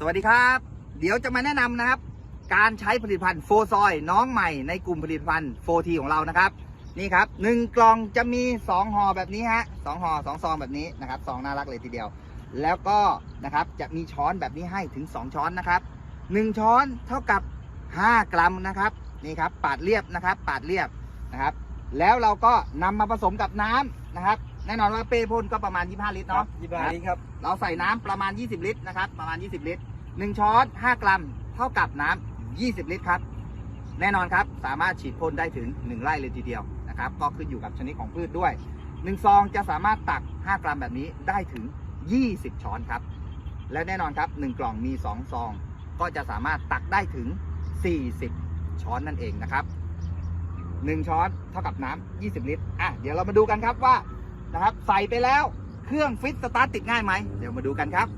สวัสดีครับ เดี๋ยวจะมาแนะนำนะครับ การใช้ผลิตภัณฑ์โฟซอยน้องใหม่ในกลุ่มผลิตภัณฑ์โฟทีของเรานะครับ นี่ครับหนึ่งกล่องจะมี2ห่อแบบนี้ฮะสองห่อสองซองแบบนี้นะครับซองน่ารักเลยทีเดียว แล้วก็นะครับจะมีช้อนแบบนี้ให้ถึง 2 ช้อนนะครับ 1 ช้อนเท่ากับ 5 กรัมนะครับนี่ครับปาดเรียบนะครับ ปาดเรียบนะครับ แล้วเราก็นำมาผสมกับน้ำนะครับ แน่นอนว่าเป้พ่นก็ประมาณ 25 ลิตรเนาะเนาะยี่บานี้ครับเราใส่น้ำประมาณ 20 ลิตรนะครับ ประมาณ 20 ลิตร1ช้อน 5 กรัม เท่ากับน้ำ20 ลิตรครับ แน่นอนครับ สามารถฉีดพ่นได้ถึง 1 ไร่เลยทีเดียวนะครับ ก็ขึ้นอยู่กับชนิดของพืชด้วย 1 ซองจะสามารถตัก 5 กรัมแบบนี้ได้ถึง 20 ช้อนครับ และแน่นอนครับ 1 กล่องมี 2 ซอง ก็จะสามารถตักได้ถึง 40 ช้อนนั่นเองนะครับ 1 ช้อนเท่ากับน้ำ20 ลิตร อะ เดี๋ยวเรามาดูกันครับว่า นะครับ ใส่ไปแล้วเครื่องฟิตสตาร์ทติดง่ายไหมเดี๋ยวมาดูกันครับ